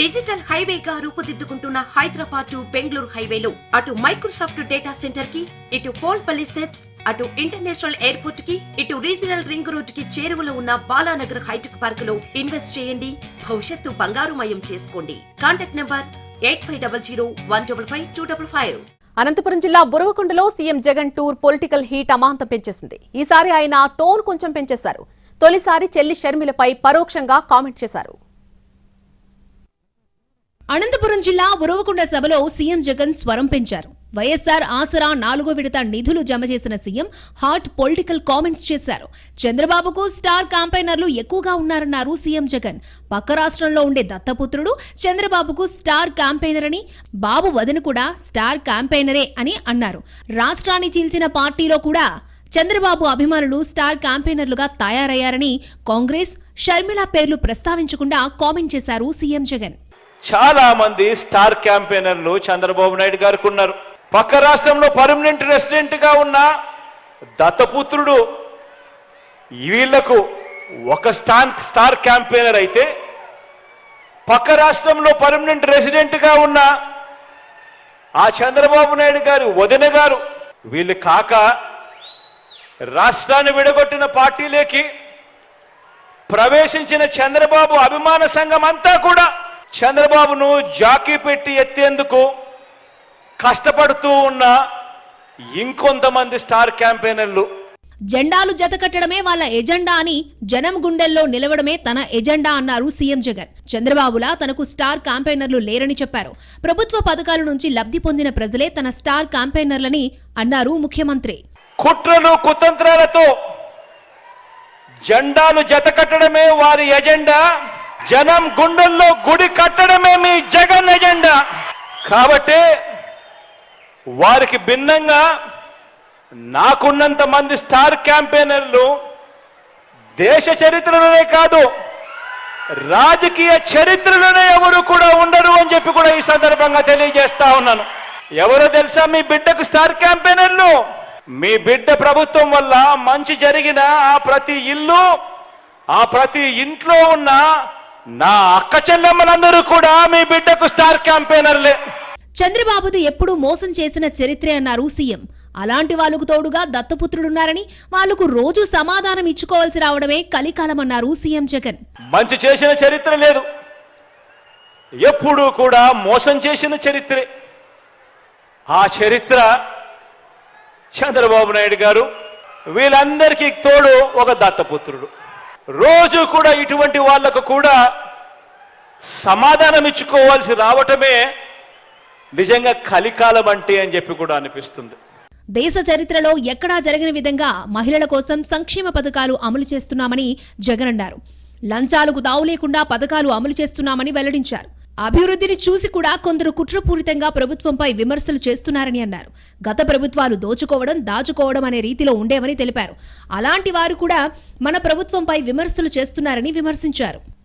Digital హైవేగా రూపుదిద్దుకుంటున్న Hyderabad to Bengaluru హైవేలో. అటు మైక్రోసాఫ్ట్ డేటా సెంటర్కి ఇటు పోల్ సెట్స్ అటు ఇంటర్నేషనల్ ఎయిర్పోర్ట్కి ఇటు రీజనల్ రింగ్ రోడ్కి చేరువలో ఉన్న బాలానగర్ హైటెక్ పార్క్లో ఇన్వెస్ట్ చేయండి. భవిష్యత్తు బంగారుమయం చేసుకోండి. Contact number eight five double zero one double five two double five. Anantapuram జిల్లా బురవకొండలో CM Jagan tour political heat అమాంతం పెంచేసింది. ఈసారి ఆయన టోన్ కొంచెం పెంచేశారు. తొలిసారి చెల్లి షర్మిలపై పరోక్షంగా కామెంట్ చేశారు. అనంతపురం జిల్లా ఉరవకొండ సభలో సీఎం జగన్ స్వరం పెంచారు. వైఎస్సార్ ఆసరా నాలుగో విడత నిధులు జమ చేసిన సీఎం హాట్ పొలిటికల్ కామెంట్స్ చేశారు. చంద్రబాబుకు స్టార్ క్యాంపైనర్లు ఎక్కువగా ఉన్నారన్నారు సీఎం జగన్. పక్క రాష్ట్రంలో ఉండే దత్తపుత్రుడు చంద్రబాబుకు స్టార్ క్యాంపైనర్ అని బాబు వదిన కూడా స్టార్ క్యాంపైనరే అని అన్నారు. రాష్ట్రాన్ని చీల్చిన పార్టీలో కూడా చంద్రబాబు అభిమానులు స్టార్ క్యాంపెయినర్లుగా తయారయ్యారని కాంగ్రెస్ షర్మిల పేర్లు ప్రస్తావించకుండా కామెంట్ చేశారు సీఎం జగన్. చాలా మంది స్టార్ క్యాంపెయినర్లు చంద్రబాబు నాయుడు గారికి ఉన్నారు. పక్క రాష్ట్రంలో పర్మనెంట్ రెసిడెంట్గా ఉన్న దత్తపుత్రుడు వీళ్ళకు ఒక స్టాన్ స్టార్ క్యాంపెయినర్ అయితే పక్క రాష్ట్రంలో పర్మనెంట్ రెసిడెంట్గా ఉన్న ఆ చంద్రబాబు నాయుడు గారు వదిన గారు వీళ్ళు కాక రాష్ట్రాన్ని విడగొట్టిన పార్టీలేకి ప్రవేశించిన చంద్రబాబు అభిమాన సంఘం అంతా కూడా చంద్రబాబును జాకీ పెట్టి ఎత్తేందుకు కష్టపడుతూ ఉన్న ఇంకొంతమంది స్టార్ క్యాంపెయినర్లు. జెండాలు జతకట్టడమే వాళ్ళ ఎజెండా అని జనం గుండెల్లో నిలవడమే తన ఎజెండా అన్నారు సీఎం జగన్. చంద్రబాబులా తనకు స్టార్ క్యాంపెయినర్లు లేరని చెప్పారు. ప్రభుత్వ పథకాల నుంచి లబ్ధి పొందిన ప్రజలే తన స్టార్ క్యాంపెయినర్లని అన్నారు ముఖ్యమంత్రి. కుట్రలు కుతంత్రాలతో జెండాలు జత కట్టడమే వారి ఎజెండా. జనం గుండెల్లో గుడి కట్టడమే మీ జగన్ ఎజెండా. కాబట్టి వారికి భిన్నంగా నాకున్నంత మంది స్టార్ క్యాంపెయినర్లు దేశ చరిత్రలోనే కాదు రాజకీయ చరిత్రలోనే ఎవరు కూడా ఉండరు అని చెప్పి కూడా ఈ సందర్భంగా తెలియజేస్తా ఉన్నాను. ఎవరో తెలుసా మీ బిడ్డకు స్టార్ క్యాంపెయినర్లు? మీ బిడ్డ ప్రభుత్వం వల్ల మంచి జరిగిన ఆ ప్రతి ఇల్లు ఆ ప్రతి ఇంట్లో ఉన్న నా అక్క చెల్లెమ్మలందరూ కూడా మీ బిడ్డకు స్టార్ క్యాంపెయినర్లే. చంద్రబాబుది ఎప్పుడూ మోసం చేసిన చరిత్రే అన్నారు సీఎం. అలాంటి వాళ్ళకు తోడుగా దత్తపుత్రుడున్నారని వాళ్ళకు రోజు సమాధానం ఇచ్చుకోవాల్సి రావడమే కలికాలమన్నారు సీఎం జగన్. మంచి చేసిన చరిత్ర లేదు. ఎప్పుడూ కూడా మోసం చేసిన చరిత్రే. ఆ చరిత్ర చంద్రబాబు నాయుడు గారు వీళ్ళందరికీ తోడు ఒక దత్తపుత్రుడు. రోజు కూడా ఇటువంటి వాళ్ళకు కూడా సమాధానం ఇచ్చుకోవాల్సి రావటమే నిజంగా కలికాలం అంటే అని చెప్పి కూడా అనిపిస్తుంది. దేశ చరిత్రలో ఎక్కడా జరగని విధంగా మహిళల కోసం సంక్షేమ పథకాలు అమలు చేస్తున్నామని జగన్ అన్నారు. లంచాలకు తావు లేకుండా పథకాలు అమలు చేస్తున్నామని వెల్లడించారు. అభివృద్ధిని చూసి కూడా కొందరు కుట్రపూరితంగా ప్రభుత్వంపై విమర్శలు చేస్తున్నారని అన్నారు. గత ప్రభుత్వాలు దోచుకోవడం దాచుకోవడం అనే రీతిలో ఉండేవని తెలిపారు. అలాంటి వారు కూడా మన ప్రభుత్వంపై విమర్శలు చేస్తున్నారని విమర్శించారు.